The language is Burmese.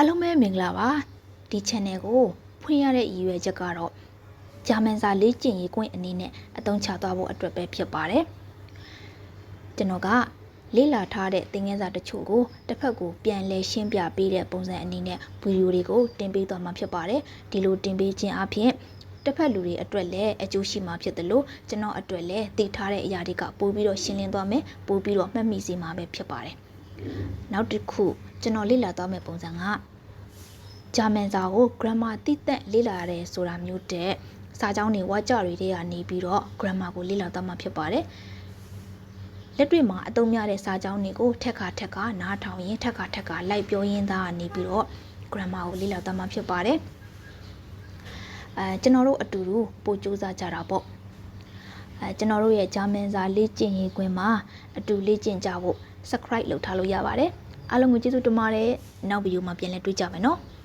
အားလုံးပဲမင်္ဂလာပါဒီ channel ကိုဖွင့်ရတဲ့ရည်ရွယ်ချက်ကတော့ဂျာမန်စာလေ့ကျင့်ရေးကွင်းအနေနဲ့အသုံးချသွားဖို့အတွက်ပဲဖြစ်ပါတယ်ကျွန်တော်ကလေ့လာထားတဲ့သင်ခန်းစာတချို့ကိုတစ်ဖက်ကိုပြန်လည်ရှင်းပြပေးတဲ့ပုံစံအနေနဲ့ဗီဒီယိုတွေကိုတင်ပေးသွားမှာဖြစ်ပါတယ်ဒီလိုတင်ပေးခြင်းအပြင်တစ်ဖက်လူတွေအတွက်လည်းအကျိုးရှိမှာဖြစ်တယ်လို့ကျွန်တော်အတွက်လည်းသိထားတဲ့အရာတွေကပို့ပြီးတော့ရှင်းလင်းသွားမယ်ပို့ပြီးတော့မှတ်မိစေမှာပဲဖြစ်ပါတယ် နောက်တစ်ခုကျွန်တော်လေ့လာသွားမယ့်ပုံစံကဂျာမန်စာကို grammar တိတက်လေ့လာရတယ်ဆိုတာမျိုးတဲ့စာကြောင်းတွေဝါကြတွေတွေကနေပြီးတော့ grammar ကိုလေ့လာသွားမှာဖြစ်ပါတယ်။လက်တွေ့မှာအသုံးများတဲ့စာကြောင်းတွေကိုထက်ခါထက်ခါနားထောင်ရင်ထက်ခါထက်ခါလိုက်ပြောရင်းသားကနေပြီးတော့ grammar ကိုလေ့လာသွားမှာဖြစ်ပါတယ်။အဲကျွန်တော်တို့အတူတူပို့စူးစမ်းကြတာပေါ့။ အဲကျွန်တော်တို့ရဲ့ဂျာမန်စာလေ့ကျင့်ရေးခွင်မှာအတူလေ့ကျင့်ကြဖို့ subscribe လုပ်ထားလို့ရပါတယ်။အားလုံးကိုကျေးဇူးတင်ပါတယ်။နောက်ဗီဒီယိုမှာပြန်လည်တွေ့ကြမယ်နော်။